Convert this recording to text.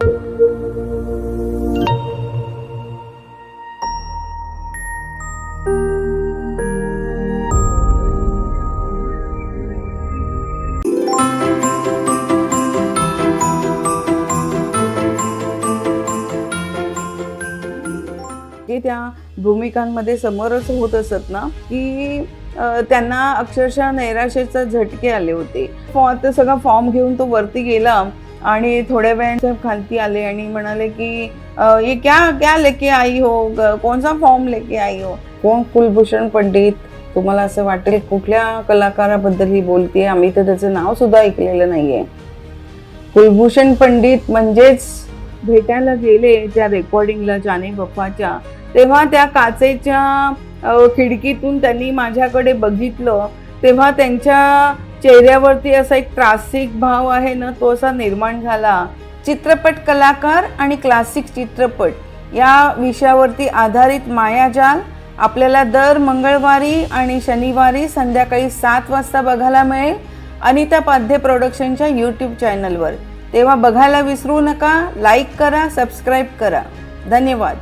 की त्या भूमिकांमध्ये समोरच होत असत ना की त्यांना अक्षरशः नैराश्याचा झटके आले होते. फॉ सगळा फॉर्म घेऊन तो वरती गेला आणि थोड्या वेळाने खालती आले आणि म्हणाले की ये क्या क्या लेके आई हो? ग- कोणचा फॉर्म लेके आई हो? कोण? कुलभूषण पंडित. तुम्हाला असं वाटेल कुठल्या कलाकाराबद्दल ही बोलते आम्ही तर त्याचं नाव सुद्धा ऐकलेलं नाहीये. कुलभूषण पंडित म्हणजेच भेटायला गेले त्या रेकॉर्डिंगला जाने बप्पाच्या तेव्हा त्या काचेच्या खिडकीतून त्यांनी माझ्याकडे बघितलं तेव्हा त्यांच्या चेहऱ्यावरती असा एक त्रासिक भाव आहे ना तो असा निर्माण झाला. चित्रपट कलाकार आणि क्लासिक चित्रपट या विषयावरती आधारित मायाजाल आपल्याला दर मंगळवारी आणि शनिवारी संध्याकाळी सात वाजता बघायला मिळेल. अनिता पाध्ये प्रोडक्शनच्या यूट्यूब चॅनलवर तेव्हा बघायला विसरू नका लाईक करा सबस्क्राईब करा. धन्यवाद.